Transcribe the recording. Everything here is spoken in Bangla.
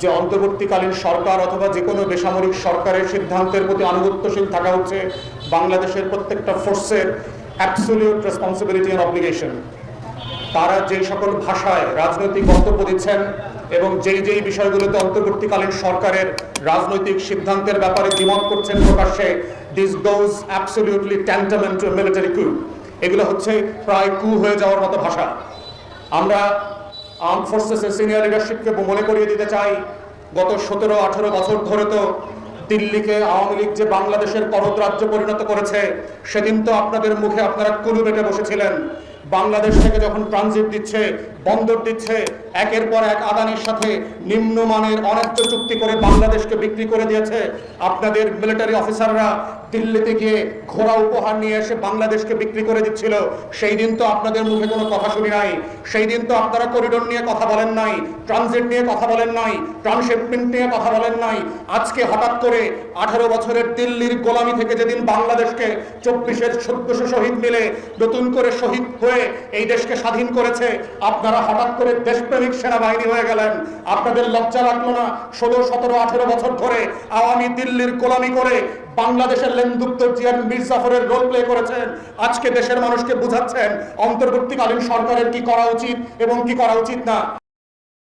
যে অন্তর্বর্তীকালীন সরকার অথবা যে কোনো বেসামরিক সরকারের সিদ্ধান্তের প্রতি আনুগত্যশীল থাকা হচ্ছে বাংলাদেশের প্রত্যেকটা ফোর্সের অ্যাবসোলিউট রেসপন্সিবিলিটি অ্যান্ড অব্লিগেশন তারা যেই সকল ভাষায় রাজনৈতিক বক্তব্য দিচ্ছেন এবং যেই যেই বিষয়গুলোতে অন্তর্বর্তীকালীন সরকারের রাজনৈতিক সিদ্ধান্তের ব্যাপারে দ্বিমত করছেন প্রকাশ্যে this goes absolutely tantamount military coup এগুলো হচ্ছে প্রায় কু হয়ে যাওয়ার মতো ভাষা। আমরা আর্ম ফোর্সেসের সিনিয়র লিডারশিপকে মনে করিয়ে দিতে চাই। গত সতেরো, আঠেরো বছর ধরে তো দিল্লিকে আওয়ামী লীগ যে বাংলাদেশের করদ রাজ্য পরিণত করেছে, সেদিন তো আপনাদের মুখে আপনারা কুলু বেটে বসেছিলেন। বাংলাদেশ থেকে যখন ট্রানজিট দিচ্ছে, বন্দর দিচ্ছে, একের পর এক আদানির সাথে নিম্নমানের অন্যায্য চুক্তি করে বাংলাদেশকে বিক্রি করে দিয়েছে, আপনাদের মিলিটারি অফিসাররা দিল্লিতে গিয়ে ঘোড়া উপহার নিয়ে এসে বাংলাদেশকে বিক্রি করে দিচ্ছিল। সেই দিন তো আপনাদের মুখে কোনো কথা শুনি নাই। সেই দিন তো আপনারা করিডোর নিয়ে কথা বলেন নাই ট্রানজিট নিয়ে কথা বলেন নাই ট্রান্সশিপমেন্ট নিয়ে কথা বলেন নাই। আজকে হঠাৎ করে আঠারো বছরের দিল্লির গোলামি থেকে যেদিন বাংলাদেশকে চব্বিশের চোদ্দশো শহীদ মিলে নতুন করে শহীদ হয়ে এই দেশকে স্বাধীন করেছে। আপনারা হঠাৎ করে দেশপ্রেমিক সেনাবাহিনী হয়ে গেলেন। আপনাদের লজ্জা লাগল না? ষোলো, সতেরো, আঠেরো বছর ধরে আওয়ামী দিল্লির গোলামি করে বাংলাদেশের লেনদুপ্ত জিয়ান মির্জাফরের জাফরের রোল প্লে করেছেন। আজকে দেশের মানুষকে বুঝাচ্ছেন, অন্তর্বর্তীকালীন সরকারের কি করা উচিত এবং কি করা উচিত না।